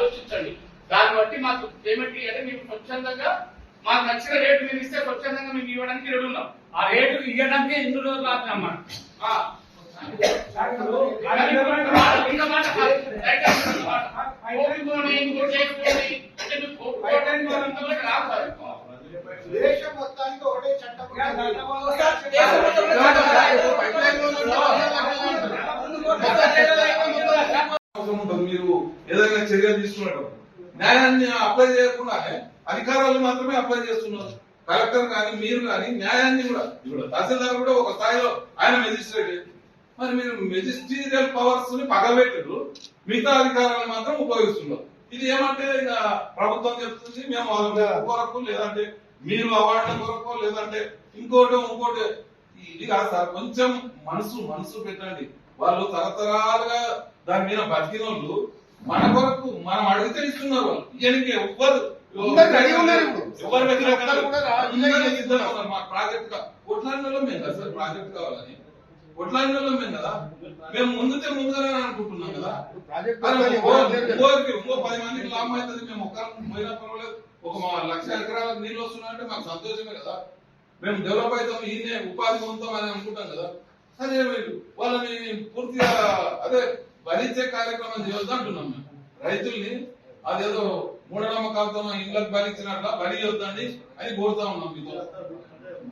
ఆలోచించండి. దాన్ని బట్టి మాకు పేమెంట్ ఇవ్వండి మేము స్వచ్ఛందంగా మాకు నచ్చిన రేటు మీరు ఇస్తే స్వచ్ఛందంగా మేము ఇవ్వడానికి రెడీ ఉన్నాం. ఆ రేటు ఇవ్వడానికి ఎన్ని రోజులు ఆ. కానీ ఇంకా మాట కాదు. రైట్ అన్న మాట. కోరుకోని, ఇంకోటి చేయకపోని, అంటే మీరు కోరుకోవడానికి మనం ఇంతవరకు రాదు సార్. దేశం మొత్తానికి ఒకటే చట్టం ఉన్నది. అవసరం ఉంటుంది మీరు ఏదైనా న్యాయాన్ని అప్లై చేయకుండా అధికారాలు మాత్రమే అప్లై చేస్తున్నారు. కలెక్టర్ కానీ మీరు కానీ న్యాయాన్ని కూడా ఇప్పుడు తహసీల్దార్ కూడా ఒక స్థాయిలో ఆయన మెజిస్ట్రేట్ మరి మీరు మెజిస్ట్రీరియల్ పవర్స్ని పగలబెట్టారు మిగతా అధికారాలను మాత్రం ఉపయోగిస్తున్నారు. ఇది ఏమంటే ఇక ప్రభుత్వం చెప్తుంది మేము వాళ్ళ కొరకు లేదంటే మీరు అవార్డుల కొరకు లేదంటే ఇంకోటి ఇంకోటి. ఇది కాదు సార్ కొంచెం మనసు మనసు పెట్టండి. వాళ్ళు తరతరాలుగా దాని మీద బతికిన వాళ్ళు మన కొరకు మనం అడిగితే ఇస్తున్నారు ఎవ్వరు. ఎవరు. మా ప్రాజెక్ట్ కొట్లాడినలో మేము కదా సార్? ప్రాజెక్ట్ కావాలని. కొట్లాడినలో మేము కదా? మేము ముందుతే ముందుగానే అనుకుంటున్నాం కదా? ఇంకో- పది మందికి లాభం అవుతుంది. మేము పోయినా పర్వాలేదు. ఒక మా లక్ష ఎకరాలకు నీళ్ళు వస్తున్నాయంటే మాకు సంతోషమే కదా? మేము డెవలప్ అవుతాం ఈయనే ఉపాధి పొందుతాం అని అనుకుంటాం కదా? సరే మీరు వాళ్ళని పూర్తిగా అదే భరించే కార్యక్రమం చేయొద్దు అంటున్నాం మేము. రైతుల్ని అదేదో మూఢనమ్మకాలతో ఇళ్ళకి భరించినట్ల బలి వద్దండి అని కోరుతా ఉన్నాం మీతో.